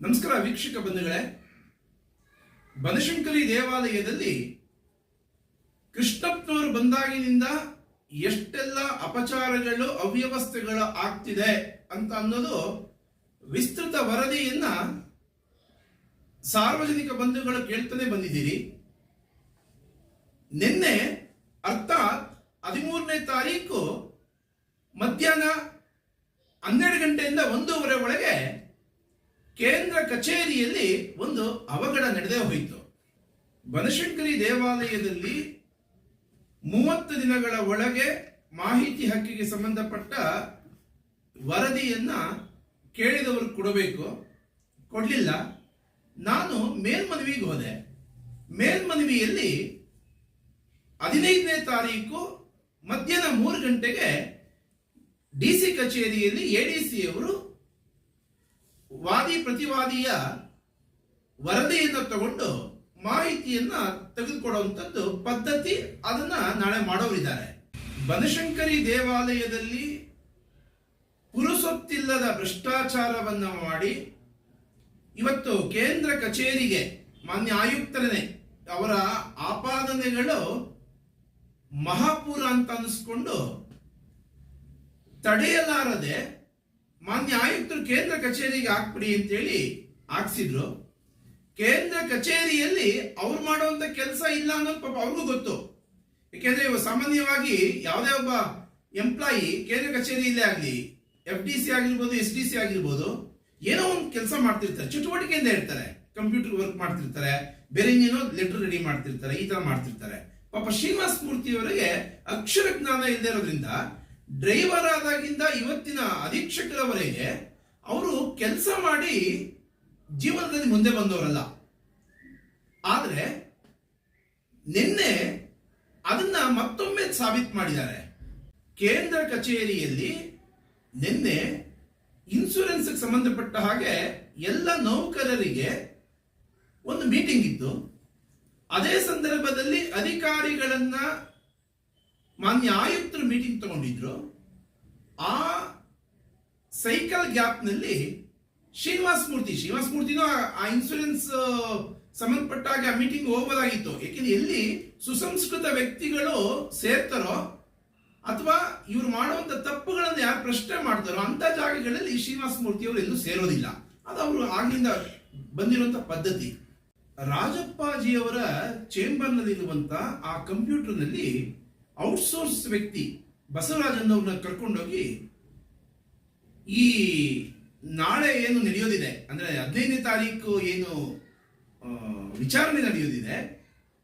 ನಮಸ್ಕಾರ ವೀಕ್ಷಕ ಬಂಧುಗಳೇ. ಬನಶಂಕರಿ ದೇವಾಲಯದಲ್ಲಿ ಕೃಷ್ಣಪ್ಪನವರು ಬಂದಾಗಿನಿಂದ ಎಷ್ಟೆಲ್ಲ ಅಪಚಾರಗಳು, ಅವ್ಯವಸ್ಥೆಗಳು ಆಗ್ತಿದೆ ಅಂತ ಅನ್ನೋದು ವಿಸ್ತೃತ ವರದಿಯನ್ನ ಸಾರ್ವಜನಿಕ ಬಂಧುಗಳು ಕೇಳ್ತಾನೆ ಬಂದಿದ್ದೀರಿ. ನಿನ್ನೆ ಅರ್ಥಾತ್ ಹದಿಮೂರನೇ ತಾರೀಕು ಮಧ್ಯಾಹ್ನ ಹನ್ನೆರಡು ಗಂಟೆಯಿಂದ ಒಂದೂವರೆ ಒಳಗೆ ಕೇಂದ್ರ ಕಚೇರಿಯಲ್ಲಿ ಒಂದು ಅವಘಡ ನಡೆದೇ ಹೋಯಿತು. ಬನಶಂಕರಿ ದೇವಾಲಯದಲ್ಲಿ ಮೂವತ್ತು ದಿನಗಳ ಒಳಗೆ ಮಾಹಿತಿ ಹಕ್ಕಿಗೆ ಸಂಬಂಧಪಟ್ಟ ವರದಿಯನ್ನ ಕೇಳಿದವರು ಕೊಡಬೇಕು. ಕೊಡಲಿಲ್ಲ. ನಾನು ಮೇಲ್ಮನವಿಗೆ ಹೋದೆ. ಮೇಲ್ಮನವಿಯಲ್ಲಿ ಹದಿನೈದನೇ ತಾರೀಕು ಮಧ್ಯಾಹ್ನ ಮೂರು ಗಂಟೆಗೆ ಡಿ ಸಿ ಕಚೇರಿಯಲ್ಲಿ ಎ ಡಿ ವಾದಿ ಪ್ರತಿವಾದಿಯ ವರದಿಯನ್ನು ತಗೊಂಡು ಮಾಹಿತಿಯನ್ನ ತೆಗೆದುಕೊಡುವಂಥದ್ದು ಪದ್ಧತಿ ಅದನ್ನ ನಾಳೆ ಮಾಡೋರಿದ್ದಾರೆ. ಬನಶಂಕರಿ ದೇವಾಲಯದಲ್ಲಿ ಪುರುಸೊತ್ತಿಲ್ಲದ ಭ್ರಷ್ಟಾಚಾರವನ್ನ ಮಾಡಿ ಇವತ್ತು ಕೇಂದ್ರ ಕಚೇರಿಗೆ ಮಾನ್ಯ ಆಯುಕ್ತರನೇ ಅವರ ಆಪಾದನೆಗಳು ಮಹಾಪೂರ ಅಂತ ಅನ್ನಿಸ್ಕೊಂಡು ತಡೆಯಲಾರದೆ ಮಾನ್ಯ ಆಯುಕ್ತರು ಕೇಂದ್ರ ಕಚೇರಿಗೆ ಹಾಕ್ಬಿಡಿ ಅಂತೇಳಿ ಹಾಕ್ಸಿದ್ರು. ಕೇಂದ್ರ ಕಚೇರಿಯಲ್ಲಿ ಅವ್ರು ಮಾಡುವಂತ ಕೆಲಸ ಇಲ್ಲ ಅನ್ನೋದು ಪಾಪ ಅವ್ರಿಗೂ ಗೊತ್ತು. ಯಾಕೆಂದ್ರೆ ಇವಾಗ ಸಾಮಾನ್ಯವಾಗಿ ಯಾವುದೇ ಒಬ್ಬ ಎಂಪ್ಲಾಯಿ ಕೇಂದ್ರ ಕಚೇರಿಯಲ್ಲೇ ಆಗಲಿ ಎಫ್ ಡಿ ಸಿ ಆಗಿರ್ಬೋದು ಎಸ್ ಡಿ ಸಿ ಆಗಿರ್ಬೋದು, ಏನೋ ಒಂದು ಕೆಲಸ ಮಾಡ್ತಿರ್ತಾರೆ, ಚಟುವಟಿಕೆಯಿಂದ ಇರ್ತಾರೆ ಕಂಪ್ಯೂಟರ್ ವರ್ಕ್ ಮಾಡ್ತಿರ್ತಾರೆ, ಬೇರೆ ಏನೋ ಲೆಟರ್ ರೆಡಿ ಮಾಡ್ತಿರ್ತಾರೆ, ಈ ತರ ಮಾಡ್ತಿರ್ತಾರೆ. ಪಾಪ ಶ್ರೀನಿವಾಸ ಮೂರ್ತಿಯವರಿಗೆ ಅಕ್ಷರ ಜ್ಞಾನ ಇಲ್ಲದೆ ಇರೋದ್ರಿಂದ ಡ್ರೈವರ್ ಆದಾಗಿಂದ ಇವತ್ತಿನ ಅಧೀಕ್ಷಕರವರೆಗೆ ಅವರು ಕೆಲಸ ಮಾಡಿ ಜೀವನದಲ್ಲಿ ಮುಂದೆ ಬಂದವರಲ್ಲ. ಆದ್ರೆ ನಿನ್ನೆ ಅದನ್ನ ಮತ್ತೊಮ್ಮೆ ಸಾಬೀತ್ ಮಾಡಿದ್ದಾರೆ. ಕೇಂದ್ರ ಕಚೇರಿಯಲ್ಲಿ ನಿನ್ನೆ ಇನ್ಸೂರೆನ್ಸ್ ಸಂಬಂಧಪಟ್ಟ ಹಾಗೆ ಎಲ್ಲ ನೌಕರರಿಗೆ ಒಂದು ಮೀಟಿಂಗ್ ಇತ್ತು. ಅದೇ ಸಂದರ್ಭದಲ್ಲಿ ಅಧಿಕಾರಿಗಳನ್ನ ಮಾನ್ಯ ಆಯುಕ್ತರು ಮೀಟಿಂಗ್ ತಗೊಂಡಿದ್ರು. ಆ ಸೈಕಲ್ ಗ್ಯಾಪ್ನಲ್ಲಿ ಶ್ರೀನಿವಾಸ ಮೂರ್ತಿ, ಶ್ರೀನಿವಾಸ ಮೂರ್ತಿನೂ ಆ- ಇನ್ಸೂರೆನ್ಸ್ ಸಂಬಂಧಪಟ್ಟಾಗ ಆ ಮೀಟಿಂಗ್ ಹೋಗಬಹುದಾಗಿತ್ತು ಯಾಕೆಂದ್ರೆ ಎಲ್ಲಿ ಸುಸಂಸ್ಕೃತ ವ್ಯಕ್ತಿಗಳು ಸೇರ್ತಾರೋ ಅಥವಾ ಇವ್ರು ಮಾಡುವಂತ ತಪ್ಪುಗಳನ್ನು ಯಾರು ಪ್ರಶ್ನೆ ಮಾಡ್ತಾರೋ ಅಂತ ಜಾಗಗಳಲ್ಲಿ ಶ್ರೀನಿವಾಸ ಮೂರ್ತಿ ಅವರು ಎಲ್ಲೂ ಸೇರೋದಿಲ್ಲ. ಅದು ಅವರು ಆಗಿಂದ ಬಂದಿರುವಂತ ಪದ್ಧತಿ. ರಾಜಪ್ಪಾಜಿಯವರ ಚೇಂಬರ್ನಲ್ಲಿರುವಂತ ಆ ಕಂಪ್ಯೂಟರ್ನಲ್ಲಿ ಔಟ್ಸೋರ್ಸ್ ವ್ಯಕ್ತಿ ಬಸವರಾಜನ್ ಅವ್ರನ್ನ ಕರ್ಕೊಂಡೋಗಿ ಈ ನಾಳೆ ಏನು ನಡೆಯೋದಿದೆ, ಅಂದ್ರೆ ಹದಿನೈದನೇ ತಾರೀಕು ಏನು ವಿಚಾರಣೆ ನಡೆಯೋದಿದೆ,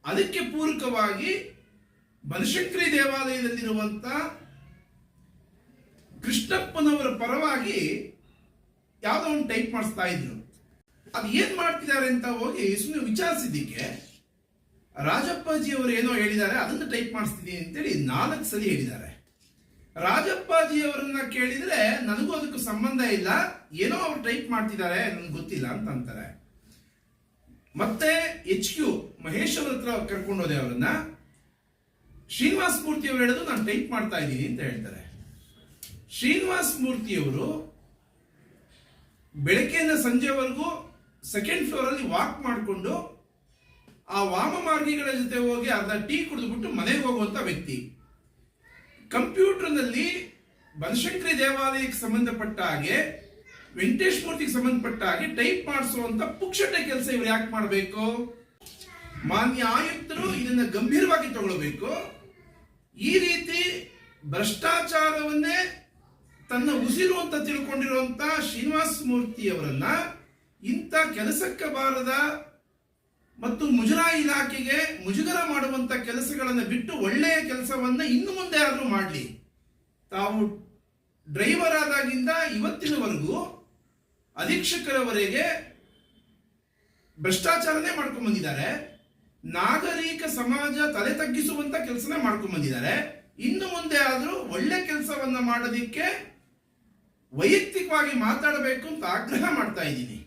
ಅದಕ್ಕೆ ಪೂರಕವಾಗಿ ಬನಶಂಕರಿ ದೇವಾಲಯದಲ್ಲಿರುವಂತ ಕೃಷ್ಣಪ್ಪನವರ ಪರವಾಗಿ ಯಾವುದೋ ಒಂದು ಟೈಪ್ ಮಾಡಿಸ್ತಾ ಇದ್ರು. ಅದು ಏನು ಮಾಡ್ತಿದ್ದಾರೆ ಅಂತ ಹೋಗಿ ಸುಮ್ಮನೆ ವಿಚಾರಿಸಿದ್ದಕ್ಕೆ ರಾಜಪ್ಪಾಜಿ ಅವರು ಏನೋ ಹೇಳಿದ್ದಾರೆ, ಅದನ್ನು ಟೈಪ್ ಮಾಡಿಸ್ತೀನಿ ಅಂತೇಳಿ ನಾಲ್ಕು ಸಲ ಹೇಳಿದ್ದಾರೆ. ರಾಜಪ್ಪಾಜಿ ಅವರನ್ನ ಕೇಳಿದ್ರೆ ನನಗೂ ಅದಕ್ಕೂ ಸಂಬಂಧ ಇಲ್ಲ. ಏನೋ ಅವ್ರು ಟೈಪ್ ಮಾಡ್ತಿದ್ದಾರೆ ನನ್ಗೆ ಗೊತ್ತಿಲ್ಲ ಅಂತ ಅಂತಾರೆ. ಮತ್ತೆ ಎಚ್ ಕ್ಯೂ ಮಹೇಶ್ ಅವ್ರ ಹತ್ರ ಕರ್ಕೊಂಡೋದೆ ಅವ್ರನ್ನ. ಶ್ರೀನಿವಾಸ್ ಮೂರ್ತಿ ಅವರು ಹೇಳೋದು ನಾನು ಟೈಪ್ ಮಾಡ್ತಾ ಇದ್ದೀನಿ ಅಂತ ಹೇಳ್ತಾರೆ. ಶ್ರೀನಿವಾಸ್ ಮೂರ್ತಿಯವರು ಬೆಳಗ್ಗೆಯಿಂದ ಸಂಜೆವರೆಗೂ ಸೆಕೆಂಡ್ ಫ್ಲೋರ್ ಅಲ್ಲಿ ವಾಕ್ ಮಾಡಿಕೊಂಡು ಆ ವಾಮ ಮಾರ್ಗಿಗಳ ಜೊತೆ ಹೋಗಿ ಅರ್ಧ ಟೀ ಕುಡಿದ್ಬಿಟ್ಟು ಮನೆಗೆ ಹೋಗುವಂತ ವ್ಯಕ್ತಿ. ಕಂಪ್ಯೂಟರ್ನಲ್ಲಿ ಬನಶಂಕರಿ ದೇವಾಲಯಕ್ಕೆ ಸಂಬಂಧಪಟ್ಟ ಹಾಗೆ, ವೆಂಕಟೇಶ್ ಮೂರ್ತಿಗೆ ಸಂಬಂಧಪಟ್ಟ ಹಾಗೆ ಟೈಪ್ ಮಾಡಿಸುವಂತ ಪುಕ್ಷಟೆ ಕೆಲಸ ಇವ್ರು ಯಾಕೆ ಮಾಡಬೇಕು? ಮಾನ್ಯ ಆಯುಕ್ತರು ಇದನ್ನ ಗಂಭೀರವಾಗಿ ತಗೊಳ್ಬೇಕು. ಈ ರೀತಿ ಭ್ರಷ್ಟಾಚಾರವನ್ನೇ ತನ್ನ ಉಸಿರು ಅಂತ ತಿಳ್ಕೊಂಡಿರುವಂತ ಶ್ರೀನಿವಾಸ ಮೂರ್ತಿ ಅವರನ್ನ ಇಂಥ ಕೆಲಸಕ್ಕೆ ಬಾರದ ಮತ್ತು ಮುಜರಾಯಿ ಇಲಾಖೆಗೆ ಮುಜುಗರ ಮಾಡುವಂತ ಕೆಲಸಗಳನ್ನು ಬಿಟ್ಟು ಒಳ್ಳೆಯ ಕೆಲಸವನ್ನ ಇನ್ನು ಮುಂದೆ ಆದರೂ ಮಾಡಲಿ. ತಾವು ಡ್ರೈವರ್ ಆದಾಗಿಂದ ಇವತ್ತಿನವರೆಗೂ ಅಧೀಕ್ಷಕರವರೆಗೆ ಭ್ರಷ್ಟಾಚಾರನೇ ಮಾಡ್ಕೊಂಡ್ ಬಂದಿದ್ದಾರೆ. ನಾಗರಿಕ ಸಮಾಜ ತಲೆ ತಗ್ಗಿಸುವಂತ ಕೆಲಸನೇ ಮಾಡ್ಕೊಂಡ್ ಬಂದಿದ್ದಾರೆ. ಇನ್ನು ಮುಂದೆ ಆದರೂ ಒಳ್ಳೆ ಕೆಲಸವನ್ನ ಮಾಡೋದಿಕ್ಕೆ ವೈಯಕ್ತಿಕವಾಗಿ ಮಾತಾಡಬೇಕು ಅಂತ ಆಗ್ರಹ ಮಾಡ್ತಾ ಇದ್ದೀನಿ.